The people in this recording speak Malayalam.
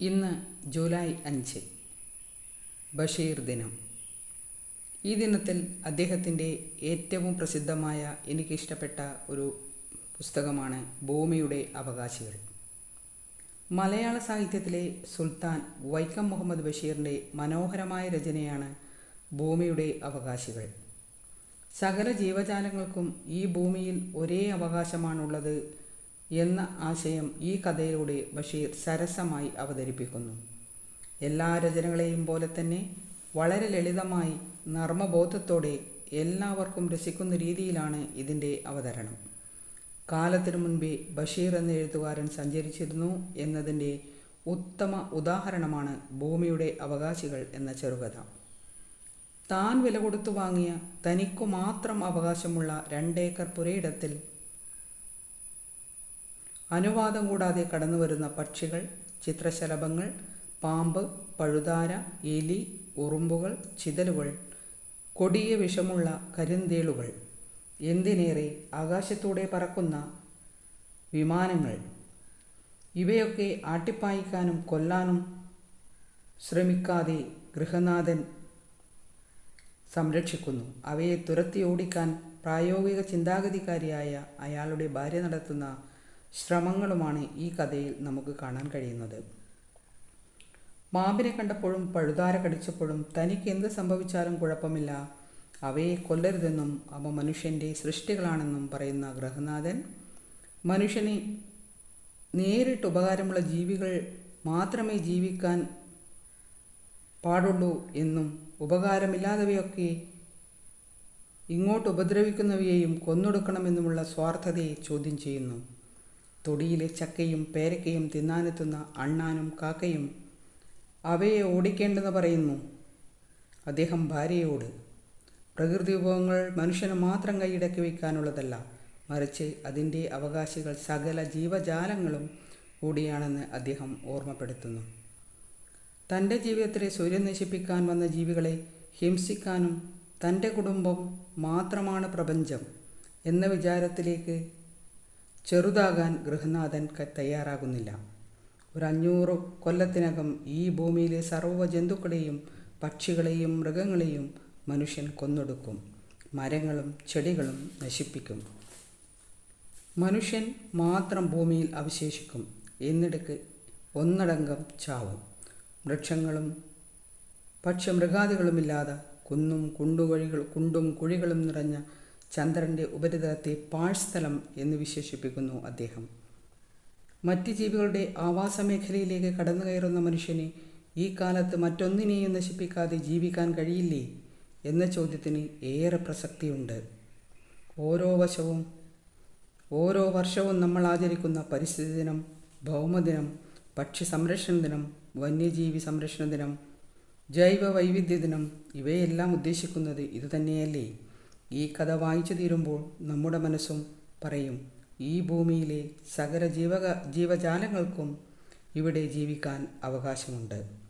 ഇന്ന് ജൂലൈ അഞ്ച്. ബഷീർ ദിനം. ഈ ദിനത്തിൽ അദ്ദേഹത്തിന്റെ ഏറ്റവും പ്രസിദ്ധമായ എനിക്കിഷ്ടപ്പെട്ട ഒരു പുസ്തകമാണ് ഭൂമിയുടെ അവകാശികൾ. മലയാള സാഹിത്യത്തിലെ സുൽത്താൻ വൈക്കം മുഹമ്മദ് ബഷീറിന്റെ മനോഹരമായ രചനയാണ് ഭൂമിയുടെ അവകാശികൾ. സകല ജീവജാലങ്ങൾക്കും ഈ ഭൂമിയിൽ ഒരേ അവകാശമാണുള്ളത് എന്ന ആശയം ഈ കഥയിലൂടെ ബഷീർ സരസമായി അവതരിപ്പിക്കുന്നു. എല്ലാ രചനകളെയും പോലെ തന്നെ വളരെ ലളിതമായി നർമ്മബോധത്തോടെ എല്ലാവർക്കും രസിക്കുന്ന രീതിയിലാണ് ഇതിന്റെ അവതരണം. കാലത്തിനു മുൻപേ ബഷീർ എന്ന എഴുത്തുകാരൻ സഞ്ചരിച്ചിരുന്നു എന്നതിന്റെ ഉത്തമ ഉദാഹരണമാണ് ഭൂമിയുടെ അവകാശികൾ എന്ന ചെറുകഥ. താൻ വില കൊടുത്തു വാങ്ങിയ തനിക്കു മാത്രം അവകാശമുള്ള രണ്ടേക്കർ പുരയിടത്തിൽ അനുവാദം കൂടാതെ കടന്നു വരുന്ന പക്ഷികൾ ചിത്രശലഭങ്ങൾ പാമ്പ് പഴുതാര എലി ഉറുമ്പുകൾ ചിതലുകൾ കൊടിയ വിഷമുള്ള കരിന്തേളുകൾ എന്തിനേറെ ആകാശത്തൂടെ പറക്കുന്ന വിമാനങ്ങൾ. ഇവയൊക്കെ ആട്ടിപ്പായിക്കാനും കൊല്ലാനും ശ്രമിക്കാതെ ഗൃഹനാഥൻ സംരക്ഷിക്കുന്നു. അവയെ തുരത്തി ഓടിക്കാൻ പ്രായോഗിക ചിന്താഗതിക്കാരിയായ അയാളുടെ ഭാര്യ നടത്തുന്ന ശ്രമങ്ങളുമാണ് ഈ കഥയിൽ നമുക്ക് കാണാൻ കഴിയുന്നത്. മാമ്പിനെ കണ്ടപ്പോഴും പഴുതാര കടിച്ചപ്പോഴും തനിക്ക് എന്ത് സംഭവിച്ചാലും കുഴപ്പമില്ല. അവയെ കൊല്ലരുതെന്നും അവ മനുഷ്യന്റെ സൃഷ്ടികളാണെന്നും പറയുന്ന ഗ്രഹനാഥൻ മനുഷ്യന് നേരിട്ട് ഉപകാരമുള്ള ജീവികൾ മാത്രമേ ജീവിക്കാൻ പാടുള്ളൂ എന്നും ഉപകാരമില്ലാത്തവയൊക്കെ ഇങ്ങോട്ട് ഉപദ്രവിക്കുന്നവയെയും കൊന്നൊടുക്കണമെന്നുമുള്ള സ്വാർത്ഥതയെ ചോദ്യം ചെയ്യുന്നു. തൊടിയിലെ ചക്കയും പേരക്കയും തിന്നാനെത്തുന്ന അണ്ണാനും കാക്കയും അവയെ ഓടിക്കേണ്ടെന്ന് പറയുന്നു. അദ്ദേഹം ഭാര്യയോട് പ്രകൃതി വിഭവങ്ങൾ മനുഷ്യന് മാത്രം കൈയടക്കി വയ്ക്കാനുള്ളതല്ല മറിച്ച് അതിന്റെ അവകാശികൾ സകല ജീവജാലങ്ങളും കൂടിയാണെന്ന് അദ്ദേഹം ഓർമ്മപ്പെടുത്തുന്നു. തന്റെ ജീവിതത്തിലെ സൂര്യൻ നശിപ്പിക്കാൻ വന്ന ജീവികളെ ഹിംസിക്കാനും തന്റെ കുടുംബം മാത്രമാണ് പ്രപഞ്ചം എന്ന വിചാരത്തിലേക്ക് ചെറുതാകാൻ ഗൃഹനാഥൻ തയ്യാറാകുന്നില്ല. ഒരു അഞ്ഞൂറ് കൊല്ലത്തിനകം ഈ ഭൂമിയിലെ സർവ ജന്തുക്കളെയും പക്ഷികളെയും മൃഗങ്ങളെയും മനുഷ്യൻ കൊന്നൊടുക്കും. മരങ്ങളും ചെടികളും നശിപ്പിക്കും. മനുഷ്യൻ മാത്രം ഭൂമിയിൽ അവശേഷിക്കും. എന്നിടക്ക് ഒന്നടങ്കം ചാവും. വൃക്ഷങ്ങളും പക്ഷമൃഗാദികളുമില്ലാതെ കുന്നും കുണ്ടുവഴികൾ കുണ്ടും കുഴികളും നിറഞ്ഞ ചന്ദ്രന്റെ ഉപരിതലത്തെ പാഴ്സ്ഥലം എന്ന് വിശേഷിപ്പിക്കുന്നു അദ്ദേഹം. മറ്റ് ജീവികളുടെ ആവാസ മേഖലയിലേക്ക് കടന്നു കയറുന്ന മനുഷ്യന് ഈ കാലത്ത് മറ്റൊന്നിനെയും നശിപ്പിക്കാതെ ജീവിക്കാൻ കഴിയില്ലേ എന്ന ചോദ്യത്തിന് ഏറെ പ്രസക്തിയുണ്ട്. ഓരോ വശവും ഓരോ വർഷവും നമ്മൾ ആചരിക്കുന്ന പരിസ്ഥിതി ദിനം ഭൗമദിനം പക്ഷി സംരക്ഷണ ദിനം വന്യജീവി സംരക്ഷണ ദിനം ജൈവ വൈവിധ്യ ദിനം ഇവയെല്ലാം ഉദ്ദേശിക്കുന്നത് ഇതുതന്നെയല്ലേ? ഈ കഥ വായിച്ചു തീരുമ്പോൾ നമ്മുടെ മനസ്സും പറയും ഈ ഭൂമിയിലെ സകല ജീവക ജീവജാലങ്ങൾക്കും ഇവിടെ ജീവിക്കാൻ അവകാശമുണ്ട്.